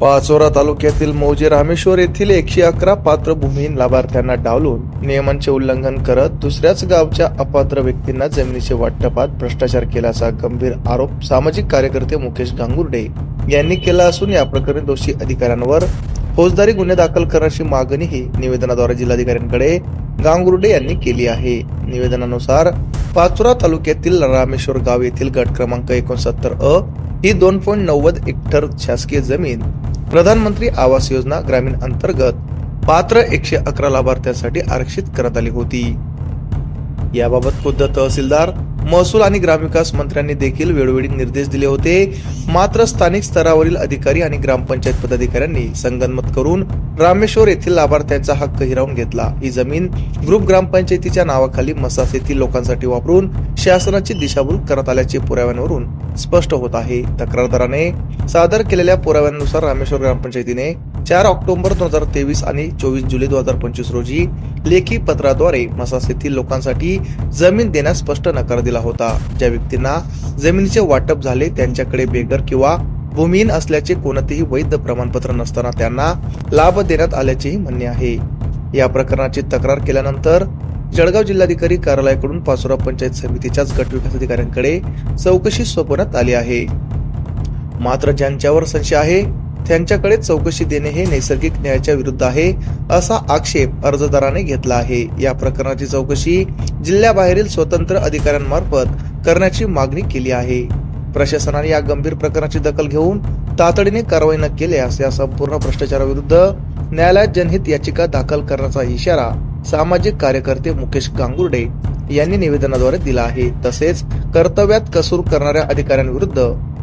पाचोरा तालुक्यातील मौजे रामेश्वर येथील एकशे अकरा पात्र भूमिहीन लाभार्थ्यांना डावलून नियमांचे उल्लंघन करत दुसऱ्याच गावच्या अपात्र व्यक्तींना जमिनीचे वाटपात भ्रष्टाचार केल्याचा गंभीर आरोप सामाजिक कार्यकर्ते मुकेश गांगुर्डे यांनी केला असून या प्रकरणी दोषी अधिकाऱ्यांवर फौजदारी गुन्हे दाखल करण्याची मागणीही निवेदनाद्वारे जिल्हाधिकाऱ्यांकडे गांगुर्डे यांनी केली आहे. निवेदनानुसार पाचोरा तालुक्यातील रामेश्वर गाव येथील गट क्रमांक एकोणसत्तर अ ही दोन पॉईंट नव्वद हेक्टर शासकीय जमीन प्रधानमंत्री आवास योजना ग्रामीण अंतर्गत पात्र एकशे अकरा लाभार्थ्यांसाठी आरक्षित करण्यात आली होती. याबाबत खुद्द तहसीलदार महसूल आणि ग्रामविकास मंत्र्यांनी देखील वेळोवेळी निर्देश दिले होते. मात्र स्थानिक स्तरावरील अधिकारी आणि ग्रामपंचायत पदाधिकाऱ्यांनी संगनमत करून रामेश्वर येथील लाभार्थ्यांचा हक्क हिरावून घेतला. ही जमीन ग्रुप ग्रामपंचायतीच्या नावाखाली मसास येथील लोकांसाठी वापरून शासनाची दिशाभूल करत आल्याचे पुराव्यांवरून स्पष्ट होत आहे. तक्रारदाराने सादर केलेल्या पुराव्यांनुसार रामेश्वर ग्रामपंचायतीने चार ऑक्टोबर दोन हजार तेवीस आणि चोवीस जुलै दोन हजार पंचवीस रोजी लेखी पत्राद्वारे मसास येथील लोकांसाठी जमीन देण्यास स्पष्ट नकार दिला होता. ज्या व्यक्तींना जमिनीचे वाटप झाले त्यांच्याकडे बेगर किंवा भूमिहीन असल्याचे कोणतेही वैध प्रमाणपत्र नसताना त्यांना लाभ देण्यात आल्याचेही म्हणणे आहे. या प्रकरणाची तक्रार केल्यानंतर जळगाव जिल्हाधिकारी कार्यालयाकडून पाचोरा पंचायत समितीच्याच गट विकास अधिकाऱ्यांकडे चौकशी सोपवण्यात आली आहे. मात्र ज्यांच्यावर संशय आहे त्यांच्याकडे चौकशी देणे हे नैसर्गिक न्यायाच्या विरुद्ध आहे असा आक्षेप अर्जदाराने घेतला आहे. या प्रकरणाची चौकशी जिल्ह्याबाहेरील स्वतंत्र अधिकाऱ्यांमार्फत करण्याची मागणी केली आहे. प्रशासनाने या गंभीर प्रकरणाची दखल घेऊन तातडीने कारवाई न केल्यास या संपूर्ण भ्रष्टाचाराविरुद्ध न्यायालयात जनहित याचिका दाखल करण्याचा इशारा सामाजिक कार्यकर्ते मुकेश गांगुर्डे यांनी निवेदनाद्वारे दिला आहे. तसेच कर्तव्यात कसूर करणाऱ्या अधिकाऱ्यांविरुद्ध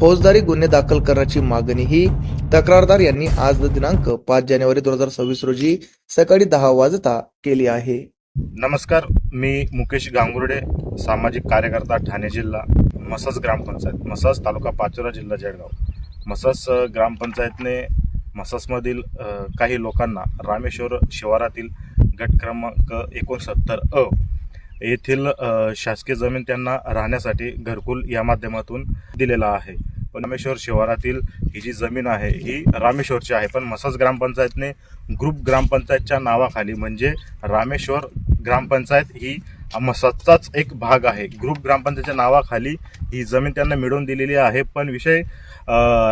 फौजदारी गुन्हे दाखल करण्याची मागणीही तक्रारदार यांनी आज दिनांक पाच जानेवारी दोन हजार सव्वीस रोजी सकाळी दहा वाजता केली आहे. नमस्कार मी मुकेश गांगुर्डे सामाजिक कार्यकर्ता ठाणे जिल्हा मसस ग्रामपंचायत मसस तालुका पाचोरा जिल्हा जळगाव. मसस ग्रामपंचायतने मससमधील काही लोकांना रामेश्वर शिवारातील गट क्रमांक एकोणसत्तर अ येथील शासकीय जमीन त्यांना राहण्यासाठी घरकुल या माध्यमातून दिलेला आहे. रामेश्वर शिवारातील ही जी जमीन आहे ही रामेश्वरची आहे. पण मसाज ग्रामपंचायतने ग्रुप ग्रामपंचायतच्या नावाखाली म्हणजे रामेश्वर ग्रामपंचायत ही मसाजचाच एक भाग आहे. ग्रुप ग्रामपंचायतच्या नावाखाली ही जमीन त्यांना मिळवून दिलेली आहे. पण विषय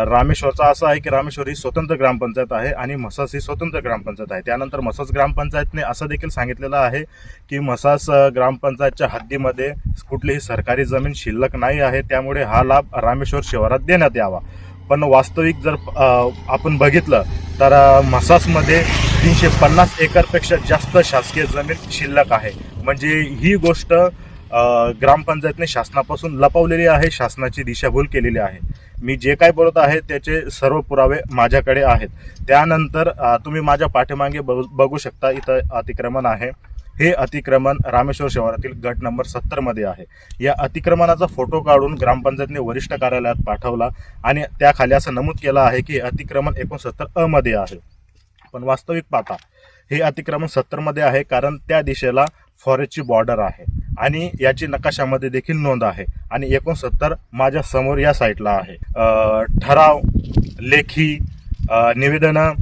रामेश्वरचा असा आहे की रामेश्वर ही स्वतंत्र ग्रामपंचायत आहे आणि मसास ही स्वतंत्र ग्रामपंचायत आहे. त्यानंतर मसास ग्रामपंचायतने असं देखील सांगितलेलं आहे की मसास ग्रामपंचायतच्या हद्दीमध्ये कुठलीही सरकारी जमीन शिल्लक नाही आहे. त्यामुळे हा लाभ रामेश्वर शिवारात देण्यात यावा. पण वास्तविक जर आपण बघितलं तर अ, म्हसासमध्ये तीनशे पन्नास एकरपेक्षा जास्त शासकीय जमीन शिल्लक आहे. म्हणजे ही गोष्ट ग्रामपंचायतने शासनापासून लपवलेली आहे शासनाची दिशाभूल केलेली आहे. मी जे काय बोलत आहे त्याचे सर्व पुरावे माझ्याकडे आहेत. त्यानंतर तुम्ही माझ्या पाठीमागे बघू शकता इथं अतिक्रमण आहे. हे अतिक्रमण रामेश्वर शहरातील गट नंबर सत्तरमध्ये आहे. या अतिक्रमणाचा फोटो काढून ग्रामपंचायतने वरिष्ठ कार्यालयात पाठवला आणि त्याखाली असं नमूद केलं आहे की अतिक्रमण एकोणसत्तर अ मध्ये आहे. पण वास्तविक पाहता हे अतिक्रमण सत्तरमध्ये आहे कारण त्या दिशेला फॉरेस्टची बॉर्डर आहे आणि याची नकाशामध्ये देखील नोंद आहे आणि एकोणसत्तर माझ्यासमोर या साईडला आहे. ठराव लेखी निवेदनं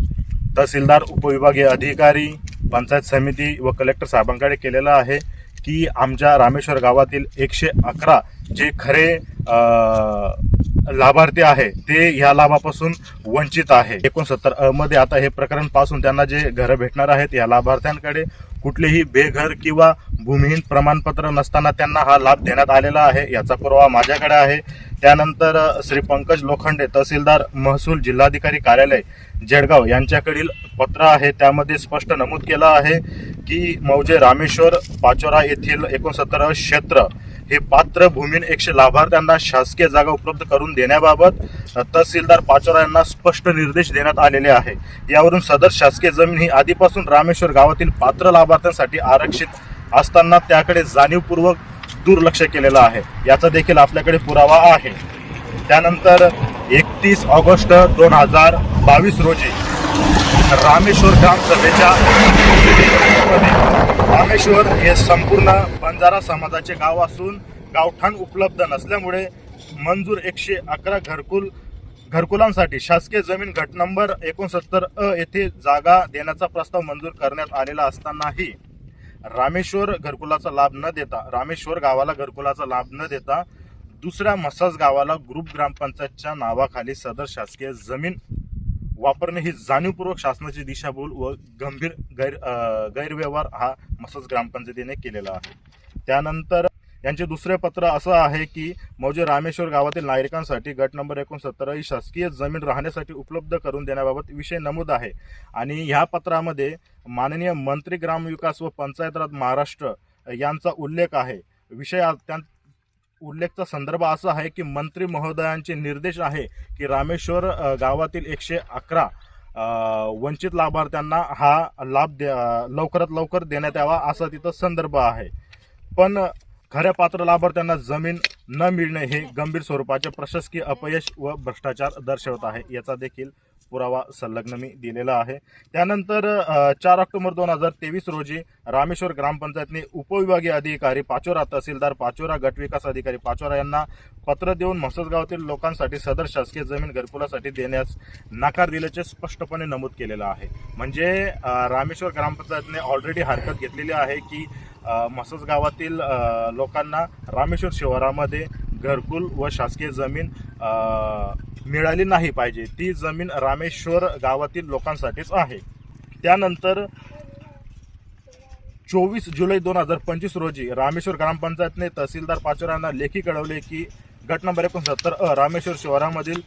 तहसीलदार उपविभागीय अधिकारी पंचायत समिती व कलेक्टर साहेबांकडे केलेला आहे की आमच्या रामेश्वर गावातील एकशे अकरा जे खरे लाभार्थी आहे ते ह्या लाभापासून वंचित आहे. एकोणसत्तर अ मध्ये आता हे प्रकरणपासून त्यांना जे घरं भेटणार आहेत या लाभार्थ्यांकडे कुठलेही बेघर किंवा भूमिहीन प्रमाणपत्र नसताना त्यांना हा लाभ देण्यात आलेला आहे याचा पुरावा माझ्याकडे आहे. त्यानंतर श्री पंकज लोखंडे तहसीलदार महसूल जिल्हाधिकारी कार्यालय जळगाव यांच्याकडील पत्र आहे. त्यामध्ये स्पष्ट नमूद केलं आहे की मौजे रामेश्वर पाचोरा येथील एकोणसत्तर क्षेत्र हे पात्र भूमीन एकशे लाभार्थ्यांना शासकीय जागा उपलब्ध करून देण्याबाबत तहसीलदार पाचोरा यांना स्पष्ट निर्देश देण्यात आलेले आहे. यावरून सदर शासकीय जमीन ही आधीपासून रामेश्वर गावातील पात्र लाभार्थ्यांसाठी आरक्षित असताना त्याकडे जाणीवपूर्वक दुर्लक्ष केलेलं आहे. याचा देखील आपल्याकडे पुरावा आहे. त्यानंतर एकतीस ऑगस्ट दोन हजार बावीस रोजी रामेश्वर ग्रामसभेच्या रामेश्वर हे संपूर्ण बंजारा समाजाचे गाव असून गावठाण उपलब्ध नसल्यामुळे मंजूर एकशे अकरा घरकुल घरकुलांसाठी शासकीय जमीन गट नंबर एकोणसत्तर अ येथे जागा देण्याचा प्रस्ताव मंजूर करण्यात आलेला असतानाही रामेश्वर घरकुलाचा लाभ न देता रामेश्वर गावाला घरकुलाचा लाभ न देता दुसऱ्या मसाज गावाला ग्रुप ग्रामपंचायतच्या नावाखाली सदर शासकीय जमीन वापरणे ही जाणीवपूर्वक शासनाची दिशाभूल व गंभीर गैर गैरव्यवहार हा मसाज ग्रामपंचायतीने केलेला आहे. त्यानंतर यांचे दुसरे पत्र असं आहे की मौजे रामेश्वर गावातील नागरिकांसाठी गट नंबर एकोणसत्तर ही शासकीय जमीन राहण्यासाठी उपलब्ध करून देण्याबाबत विषय नमूद आहे. आणि ह्या पत्रामध्ये माननीय मंत्री ग्रामविकास व पंचायत राज महाराष्ट्र यांचा उल्लेख आहे. विषय त्यां त्या उल्लेखचा संदर्भ असा आहे की मंत्री महोदयांचे निर्देश आहे की रामेश्वर गावातील एकशे अकरा वंचित लाभार्थ्यांना हा लाभ द्या लवकरात लवकर देण्यात यावा असा तिथं संदर्भ आहे. पण खऱ्या पात्र लाभार्थ्यांना जमीन न मिळणे हे गंभीर स्वरूपाचे प्रशासकीय अपयश व भ्रष्टाचार दर्शवत आहे. याचा देखील पुरावा संलग्न मी दिलेला आहे. त्यानंतर चार ऑक्टोबर दोन हजार तेवीस रोजी रामेश्वर ग्रामपंचायतने उपविभागीय अधिकारी पाचोरा तहसीलदार पाचोरा गटविकास अधिकारी पाचोरा यांना पत्र देऊन म्हसस गावातील लोकांसाठी सदर शासकीय जमीन घरकुलासाठी देण्यास नकार दिल्याचे स्पष्टपणे नमूद केलेलं आहे. म्हणजे रामेश्वर ग्रामपंचायतने ऑलरेडी हरकत घेतलेली आहे की अ, म्हसस गावातील लोकांना रामेश्वर शहरामध्ये घरकुल व शासकीय जमीन मिळाली नाही पाहिजे. ती जमीन रामेश्वर गावातील लोकांसाठीच आहे. त्यानंतर चोवीस जुलै दोन हजार पंचवीस रोजी रामेश्वर ग्रामपंचायतने तहसीलदार पाचोरांना लेखी कळवले की गट नंबर एकोणसत्तर अ रामेश्वर शहरामधील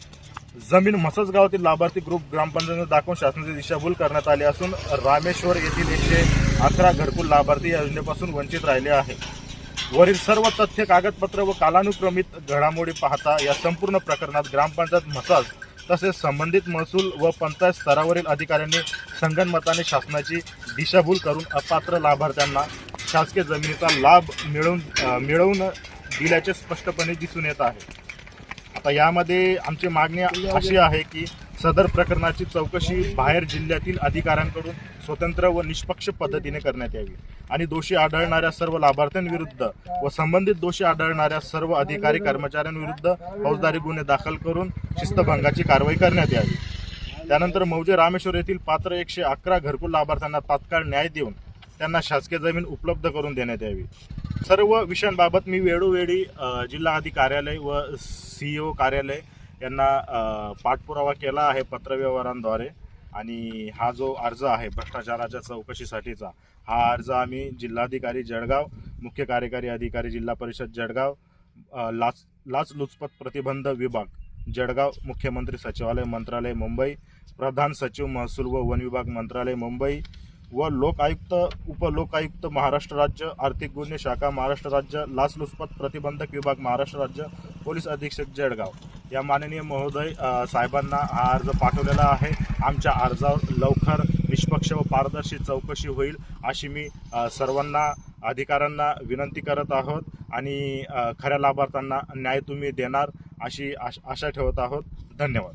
जमीन म्हसज गावातील लाभार्थी ग्रुप ग्रामपंचायतीने दाखवून शासनाची दिशाभूल करण्यात आली असून रामेश्वर येथील एकशे अकरा घरकुल लाभार्थी या योजनेपासून वंचित राहिले आहे वरील सर्व तथ्य कागदपत्र व कालानुक्रमित घडामोडी पाहता या संपूर्ण प्रकरणात ग्रामपंचायत म्हसाज तसेच संबंधित महसूल व पंचायत स्तरावरील अधिकाऱ्यांनी संगणमताने शासनाची दिशाभूल करून अपात्र लाभार्थ्यांना शासकीय जमिनीचा लाभ मिळवून मिळवून दिल्याचे स्पष्टपणे दिसून येत आहे. आता यामध्ये आमची मागणी अशी आहे की सदर प्रकरणाची चौकशी बाहेर जिल्ह्यातील अधिकाऱ्यांकडून स्वतंत्र व निष्पक्ष पद्धतीने करण्यात यावी. आणि दोषी आढळणाऱ्या सर्व लाभार्थ्यांविरुद्ध व संबंधित दोषी आढळणाऱ्या सर्व अधिकारी कर्मचाऱ्यांविरुद्ध फौजदारी गुन्हे दाखल करून शिस्तभंगाची कारवाई करण्यात यावी. त्यानंतर मौजे रामेश्वर येथील पात्र एकशे अकरा घरकुल लाभार्थ्यांना तात्काळ न्याय देऊन त्यांना शासकीय जमीन उपलब्ध करून देण्यात यावी. सर्व विषयांबाबत मी वेळोवेळी जिल्हाधिकारी कार्यालय व सीईओ कार्यालय यांना पाठपुरावा केला आहे पत्रव्यवहारांद्वारे. आणि हा जो अर्ज आहे भ्रष्टाचाराच्या चौकशीसाठीचा हा अर्ज आम्ही जिल्हाधिकारी जळगाव मुख्य कार्यकारी अधिकारी जिल्हा परिषद जळगाव लाच लाचलुचपत प्रतिबंध विभाग जळगाव मुख्यमंत्री सचिवालय मंत्रालय मुंबई प्रधान सचिव महसूल व वन विभाग मंत्रालय मुंबई व लोकायुक्त उपलोकायुक्त महाराष्ट्र राज्य आर्थिक गुन्हे शाखा महाराष्ट्र राज्य लाचलुचपत प्रतिबंधक विभाग महाराष्ट्र राज्य पोलीस अधीक्षक जळगाव. या माननीय महोदय साहेबांना हा अर्ज पाठवलेला आहे. आमच्या अर्जावर लवकर निष्पक्ष व पारदर्शी चौकशी होईल अशी मी सर्वांना अधिकाऱ्यांना विनंती करत आहोत आणि खऱ्या लाभार्थ्यांना न्याय तुम्ही देणार अशी आश- आशा ठेवत आहोत. धन्यवाद.